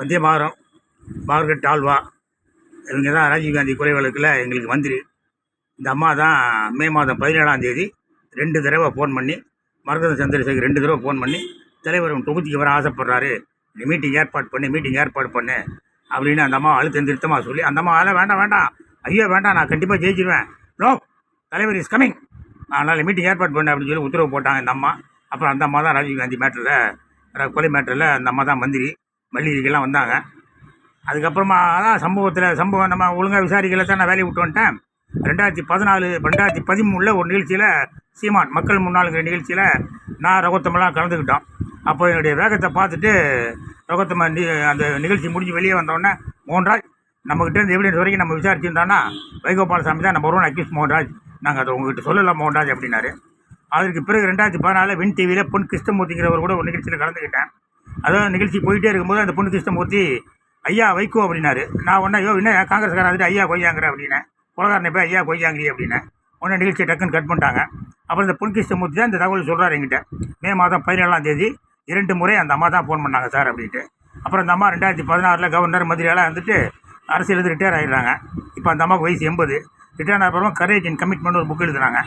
வந்தே மாறும் மார்கரெட் ஆழ்வா இவங்க தான் ராஜீவ்காந்தி கொலை வழக்கில் எங்களுக்கு மந்திரி இந்த அம்மா தான் மே மாதம் பதினேழாம் தேதி ரெண்டு தடவை ஃபோன் பண்ணி மரகத சந்திரசேகர் ரெண்டு தடவை ஃபோன் பண்ணி தலைவர் தொகுதிக்கு வர ஆசைப்படுறாரு. நீ மீட்டிங் ஏற்பாடு பண்ணு மீட்டிங் ஏற்பாடு பண்ணு அப்படின்னு அந்த அம்மா அழுத்தம் திருத்தமாக சொல்லி அந்த அம்மா அதெல்லாம் வேண்டாம் வேண்டாம். ஐயோ வேண்டாம் நான் கண்டிப்பாக ஜெயிச்சிடுவேன் நோ தலைவர் இஸ் கமிங் அதனால் மீட்டிங் ஏற்பாடு பண்ணு அப்படின்னு சொல்லி உத்தரவு போட்டாங்க இந்த அம்மா. அப்புறம் அந்த அம்மா தான் ராஜீவ்காந்தி மேட்டரில் கொலை மேட்டரில் அந்த அம்மா தான் மந்திரி. மல்லிகைக்கெல்லாம் வந்தாங்க. அதுக்கப்புறமா தான் சம்பவத்தில் சம்பவம் நம்ம ஒழுங்காக விசாரிக்கல தான் நான் வேலையை விட்டு வந்துட்டேன். ரெண்டாயிரத்தி பதினாலு ரெண்டாயிரத்தி பதிமூணில் ஒரு நிகழ்ச்சியில் சீமான் மக்கள் முன்னாளுங்கிற நிகழ்ச்சியில் நான் ரகத்தமெல்லாம் கலந்துக்கிட்டோம். அப்போ என்னுடைய வேகத்தை பார்த்துட்டு ரகோத்தம அந்த நிகழ்ச்சி முடிஞ்சு வெளியே வந்தோடனே மோகன்ராஜ் நம்மக்கிட்ட இருந்து எவிடன்ஸ் வரைக்கும் நம்ம விசாரிச்சிருந்தோன்னா வைகோபாலசாமி தான் நம்பர் ஒன் அக்யூஸ் மோகன்ராஜ். நாங்கள் அதை உங்ககிட்ட சொல்லலாம் மோகன்ராஜ் அப்படின்னாரு. அதற்கு பிறகு ரெண்டாயிரத்தி பதினாலில் வின் டிவியில் பொன் கிருஷ்ணமூர்த்திங்கிறவர் கூட ஒரு நிகழ்ச்சியில் கலந்துக்கிட்டேன். அதாவது நிகழ்ச்சி போயிட்டே இருக்கும்போது அந்த பொண்ணு கிருஷ்ணமூர்த்தி ஐயா வைகோ அப்படின்னாரு. நான் ஒன்றா ஐயோ என்ன காங்கிரஸ்காரன் வந்துட்டு ஐயா கொய்யாங்கிற அப்படின்னேன் குலகாரனை போய் ஐயா கொய்யாங்கிரி அப்படின்னேன் உடனே நிகழ்ச்சியை டக்குன்னு கட் பண்ணிட்டாங்க. அப்புறம் இந்த பொன் கிருஷ்ணமூர்த்தி தான் இந்த தகவல் சொல்கிறார் எங்கிட்ட மே மாதம் பதினேழாம் தேதி இரண்டு முறை அந்த அம்மா தான் ஃபோன் பண்ணாங்க சார் அப்படின்ட்டு. அப்புறம் அந்த அம்மா ரெண்டாயிரத்தி பதினாறில் கவர்னர் மந்திரியெல்லாம் வந்துட்டு அரசியல் ரிட்டையர் ஆகிடுறாங்க இப்போ அந்த அம்மாவுக்கு வயசு எண்பது. ரிட்டையர் அப்புறமா கரேஜ் அண்ட் கமிட்மெண்ட் ஒரு புக் எழுதுனாங்க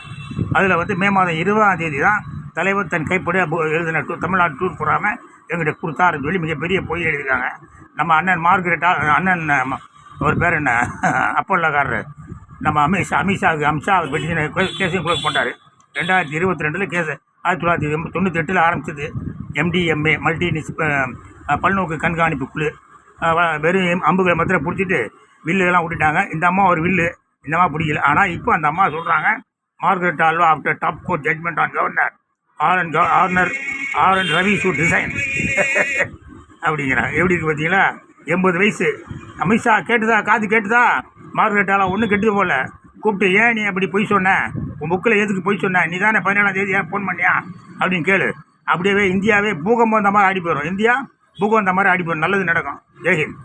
அதில் வந்து மே மாதம் இருபதாம் தேதி தான் தலைவர் தன் கைப்பட எழுதின டூ தமிழ்நாடு டூர் போகாமல் எங்கிட்ட கொடுத்தாருன்னு சொல்லி மிகப்பெரிய பொய் எழுதியிருக்காங்க. நம்ம அண்ணன் மார்கரெட்டா அண்ணன் அவர் பேர் என்ன? அப்போல்லாக்காரர். நம்ம அமித்ஷா அமித்ஷாவுக்கு அமித்ஷா அவர் பெட்டிஷனை கேஸையும் க்ளோஸ் பண்ணிட்டாரு. ரெண்டாயிரத்தி இருபத்தி ரெண்டில் கேஸ் ஆயிரத்தி தொள்ளாயிரத்தி எண்ப- தொண்ணூற்றி எட்டில் ஆரம்பிச்சது எம்டிஎம்ஏ மல்டி நிஸ் பல்நோக்கு கண்காணிப்பு குழு. வெறும் அம்புகளை மாத்திரம் பிடிச்சிட்டு வில்லுலாம் விட்டுட்டாங்க. இந்த அம்மா ஒரு வில்லு. இந்த அம்மா பிடிக்கல. ஆனால் இப்போ அந்த அம்மா சொல்கிறாங்க Margaret Alva after top court judgement on governor R N ஆர்னர் R N Ravi should resign. அப்படிங்கிறான் எப்படி இருக்கு பார்த்தீங்களா? எண்பது வயசு. அமித்ஷா கேட்டுதா? காது கேட்டுதா? மார்கரெட்டாலாம் ஒன்றும் கெட்டது போல. கூப்பிட்டு ஏன் நீ அப்படி பொய் சொன்ன? உன் புக்கில் எதுக்கு பொய் சொன்ன? நீ தானே பதினேழாம் தேதி ஏன் ஃபோன் பண்ணியா? அப்படின்னு கேளு. அப்படியே இந்தியாவே பூகம்பம் அந்த மாதிரி ஆடி போயிடும் இந்தியா பூகம் அந்த மாதிரி ஆடி போயிடும் நல்லது நடக்கும். ஜெய்ஹிந்த்